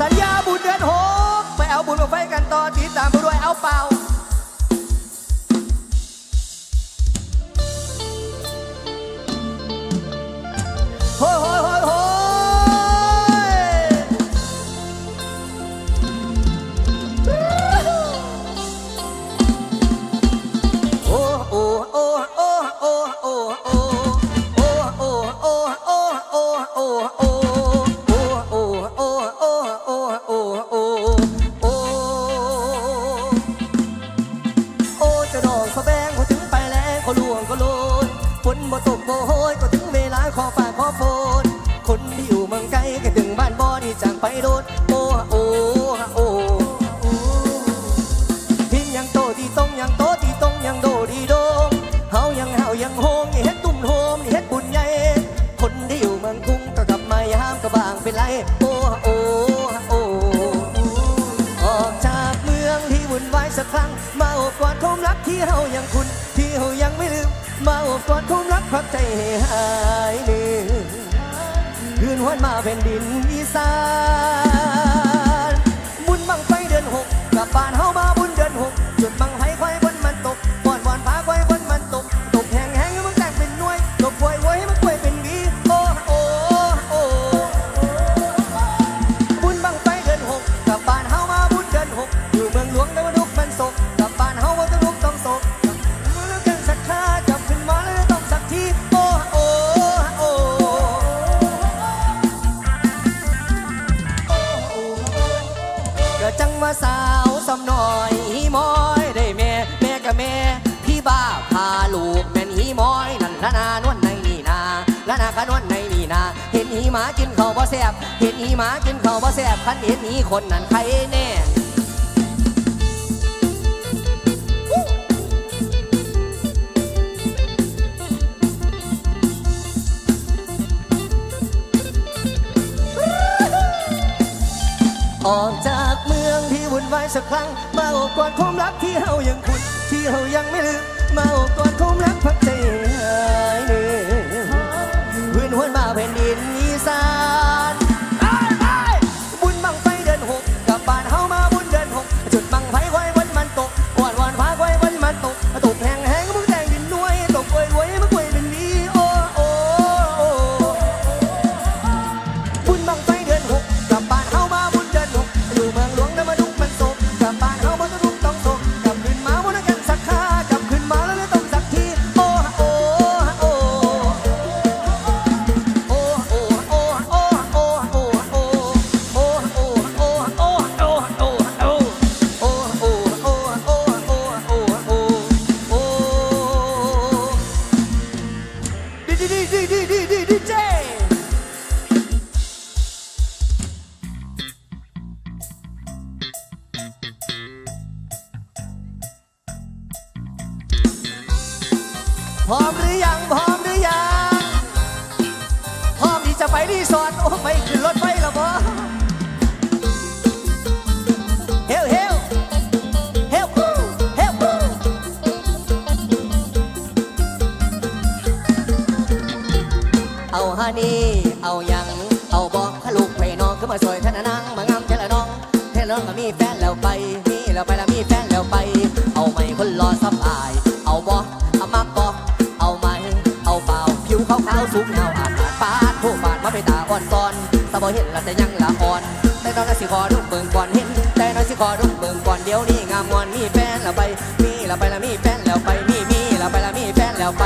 สัญญาบุญเดือนหกไปเอาบุญมาไฟกันต่อติดตามไปด้วยเอาเปล่า บ่ตกบ่โหยก็ถึงเวลาขอฝากขอโฟนคนที่อยู่เมืองไกลก็ถึงบ้านบ่ได้จากไปโดนโอ้โอ้โอ้พินยังโตที่ตรงยังโตที่ตรงยังโดดีโดงเฮายังเฮายังโฮมนี่เฮ็ดตุ่มโฮมนี่เฮ็ดบุญใหญ่คนที่อยู่เมืองกรุงก็กลับมายามก็บางไป็นไรโอ้โอ้โอ้ออกจากเมืองที่วุ่นวายสักครั้งมาอบกอดความรักที่เฮายังคุณที่เฮายังไม่ลืม เมากอดทุ่มรักพักใจหายเดือคืนวันมาแผ่นดินอีสาน ละนานวนในนี่นาละนาขนวนในนี่นา เห็นหีหมากินข้าวบ่แซ่บเห็นหีหมากินข้าวบ่แซ่บขันเห็นหีคนนั้นใครแน่ออกจากเมืองที่วุ่นวายสักครั้ง มาอกกอดคมรักที่เฮายังคุ้ที่เฮายังไม่ลืม มาอกกอดคมรักพักใจ จะไปรีสอร์ทโอ้ไม่ขึ้นรถไฟแล้วบ่เฮลเฮลเฮลคูเฮลคูเอาฮานี่เอายัง เอาบอกขลูกไปน้องขึ้นมาสวยท่านนางมางามเทละน้องเทละน้องก็มีแฟนแล้วไปมีแล้วไปแล้วมีแฟนแล้วไป เอาไม่คนรอสับอาย เอาบอกเอามากบอกเอาไหมเอาเปล่าผิวขาวๆสูงเงา อ่อนซ้อนสะบอเห็นแล้วแต่ยังละอ่อน แต่ตอนนั้นสิขอรุ่งเบิ่งก่อนเห็น แต่น้อยสิขอรุ่งเบิ่งก่อนเดี๋ยวนี้งามงอนมีแฟนแล้วไป มีแล้วไปแล้วมีแฟนแล้วไป มีมีแล้วไปแล้วมีแฟนแล้วไป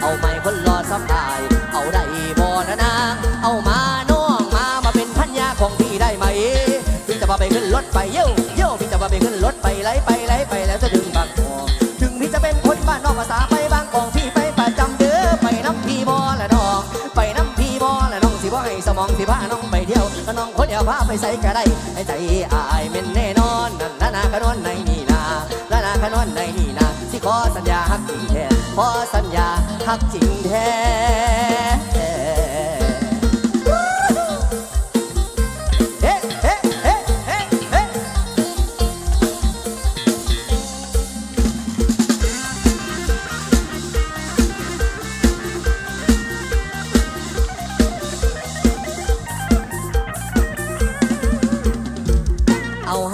เอาไหมคนรอสับาย เอาได้บ่นะนางเอามาน้องมามาเป็นพันยาของพี่ได้ไหมพี่จะพาไปขึ้นรถไปเย้วเย้วพี่จะพาไปขึ้นรถไปไล่ไปไล่ไปแล้วจะ มองสิพาน้องไปเที่ยวน้องคนเดียวพาไปใส่กระไดให้ใจอายเม่นแน่นอนนั่นนานาขนอนในนี่นานานาขนอนในนี่นาสิขอสัญญาฮักจริงแท้ขอสัญญาฮักจริงแท้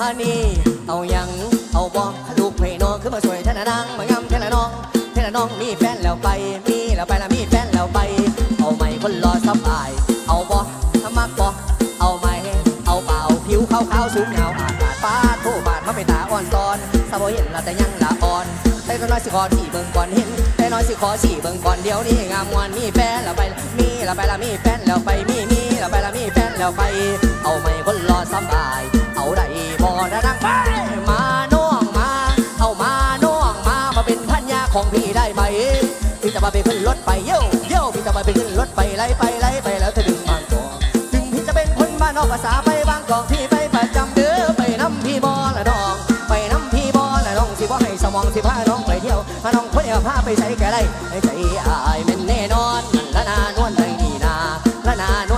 านีเอายังเอาบอกลูกเพน้องขึ้นมาช่วยเทละนางมางำเทละน้องเทละน้องมีแฟนแล้วไปมีแล้วไปละมีแฟนแล้วไป เอาไหมคนรอสบาย เอาบอถ้ามักบอเอาไหมเอาเปล่าผิวขาวขาวๆสูงเงาอาดอาดป้าดโทบาดมาเป็นตาอ่อนตอนสาวเห็นละแต่ยังละอ่อนแต่น้อยสิขอสี่เบิ่งก่อนเห็นแต่น้อยสิขอสี่เบิ่งก่อนเดี๋ยวนี้งามงวนมีแฟนแล้วไปมีแล้วไปละมีแฟนแล้วไปมีมี แล้วไปละมีแฟนแล้วไป เอาไหมคนรอสบาย เอาได้บ่ได้ดังไป มาน้องมา เอามาน้องมา มาเป็นพันยาของพี่ได้ไหม พี่จะมาไปขึ้นรถไปเย้าเย้าพี่จะมาไปขึ้นรถไปไล่ไปไล่ไปแล้วเธอดึงบางกอกถึงพี่จะเป็นคนบ้านนอกภาษาไปบางกอกพี่ไปประจำเด้อไปน้ำพี่บอละน้อง ไปน้ำพี่บอละน้องสิบ่ให้สมองสิพาน้องไปเที่ยวพาน้องคนเดียวพาไปใช้แก่ไรให้ใจอายแม่นแน่นอนละนานวลในนี่นาละนาน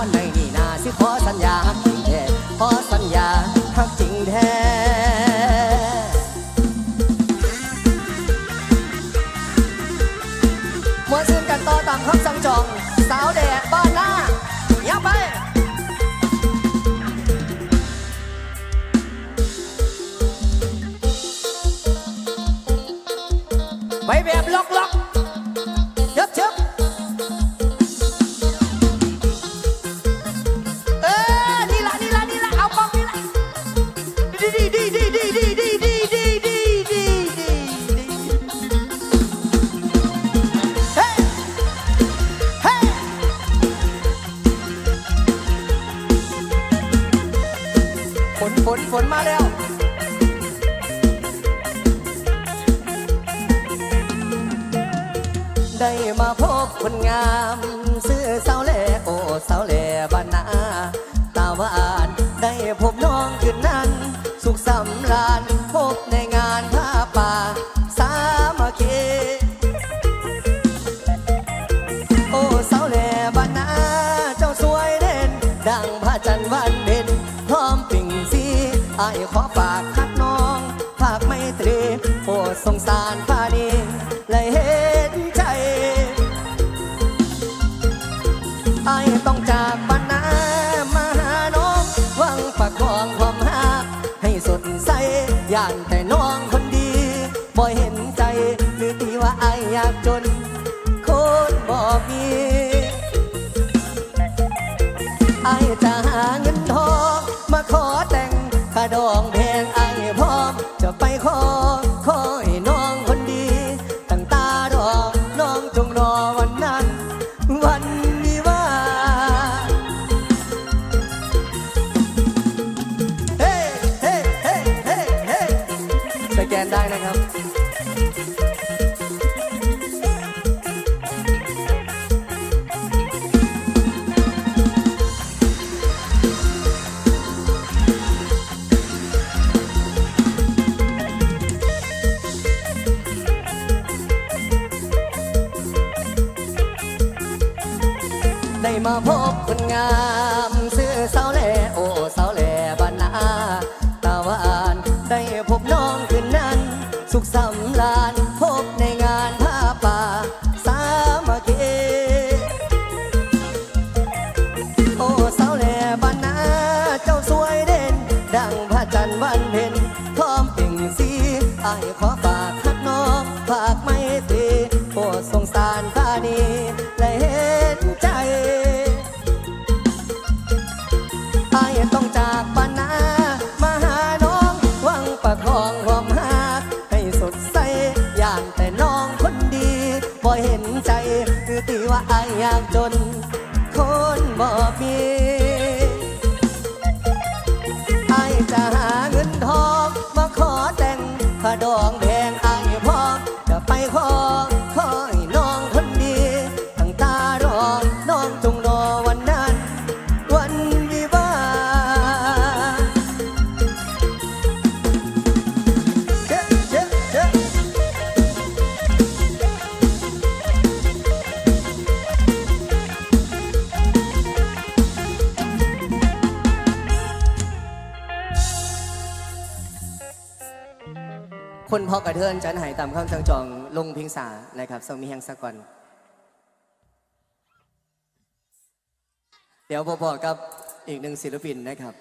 ได้มาพบคนงามซื้อสาวแหล่โอ้สาวแหล่บ้านนาตาหวานได้พบน้องคืนนั้น สุขสำราญพบในงานผ้าป่า สามัคคีโอ้สาวแหล่บ้านนาเจ้าสวยเด่น ดังพระจันทร์วันเพ็ญพร้อมปิ่งสีไอขอฝากคักน้อง ฝากไม่ตรีโปรดสงสาร ของหักให้สดใสย่าน คนงามซื้อสาวแหล่โอ้สาวแหล่บ้านนาตาวานได้พบน้องคืนนั้น สุขสำราญพบในงานผ้าป่าสามัคคีโอ้สาวแหล่บ้านนาเจ้าสวยเด่น ดังพระจันทร์วันเพ็ญ ว่าอายยากจน คนพอกระเทือนจันหายตามคำสั่งจองลงพิงสานะครับทรงมีแห่งสะก่อน เดี๋ยวพอๆกับอีกหนึ่งศิลปินนะครับ